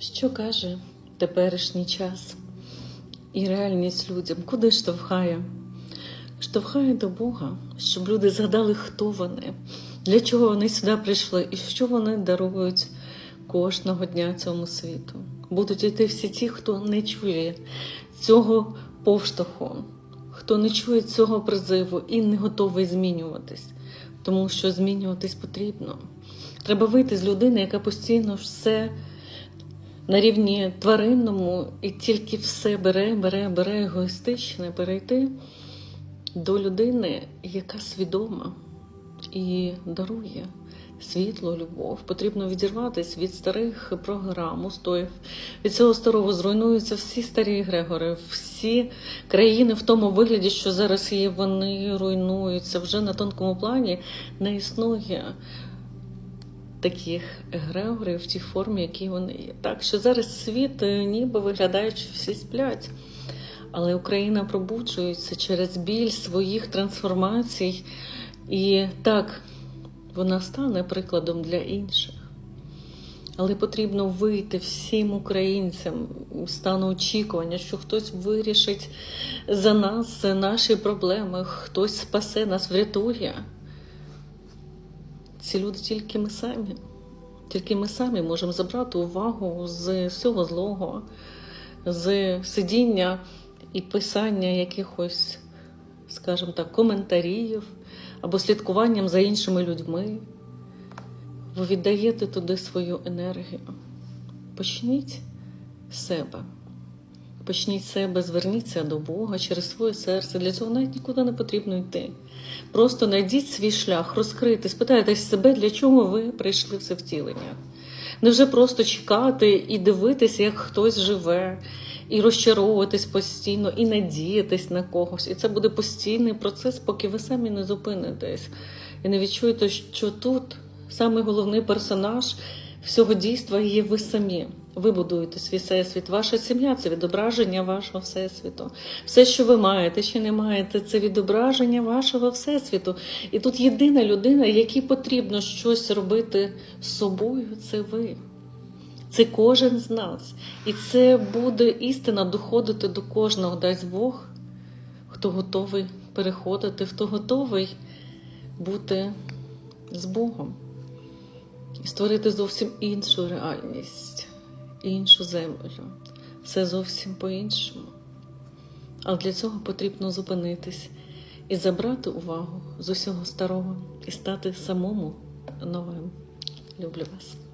Що каже теперішній час і реальність людям? Куди штовхає? Штовхає до Бога, щоб люди згадали, хто вони, для чого вони сюди прийшли і що вони дарують кожного дня цьому світу. Будуть йти всі ті, хто не чує цього повштовху, хто не чує цього призиву і не готовий змінюватись, тому що змінюватись потрібно. Треба вийти з людини, яка постійно все на рівні тваринному і тільки все бере, бере, бере егоїстичне, перейти до людини, яка свідома і дарує світло, любов. Потрібно відірватися від старих програм, устоїв. Від цього старого зруйнуються всі старі Грегори, всі країни в тому вигляді, що зараз є, вони руйнуються. Вже на тонкому плані не існує таких егрегорів в тій формі, які вони є. Так що зараз світ е, ніби виглядає, що всі сплять. Але Україна пробуджується через біль своїх трансформацій, і так вона стане прикладом для інших. Але потрібно вийти всім українцям стану очікування, що хтось вирішить за нас наші проблеми, хтось спасе нас, врятує. Ці люди тільки ми самі. Тільки ми самі можемо забрати увагу з всього злого, з сидіння і писання якихось, скажімо так, коментарів або слідкуванням за іншими людьми. Ви віддаєте туди свою енергію. Почніть з себе. Почніть себе, зверніться до Бога через своє серце. Для цього навіть нікуди не потрібно йти. Просто знайдіть свій шлях, розкрити, спитайтесь себе, для чого ви прийшли в це втілення. Невже просто чекати і дивитися, як хтось живе, і розчаровуватись постійно, і надіятись на когось. І це буде постійний процес, поки ви самі не зупинитесь і не відчуєте, що тут саме головний персонаж всього дійства є ви самі. Ви будуєте свій всесвіт. Ваша сім'я це відображення вашого всесвіту. Все, що ви маєте чи не маєте, це відображення вашого всесвіту. І тут єдина людина, якій потрібно щось робити з собою, це ви. Це кожен з нас. І це буде істина доходити до кожного, дасть Бог, хто готовий переходити, хто готовий бути з Богом і створити зовсім іншу реальність, іншу землю. Все зовсім по-іншому. Але для цього потрібно зупинитись і забрати увагу з усього старого і стати самому новим. Люблю вас.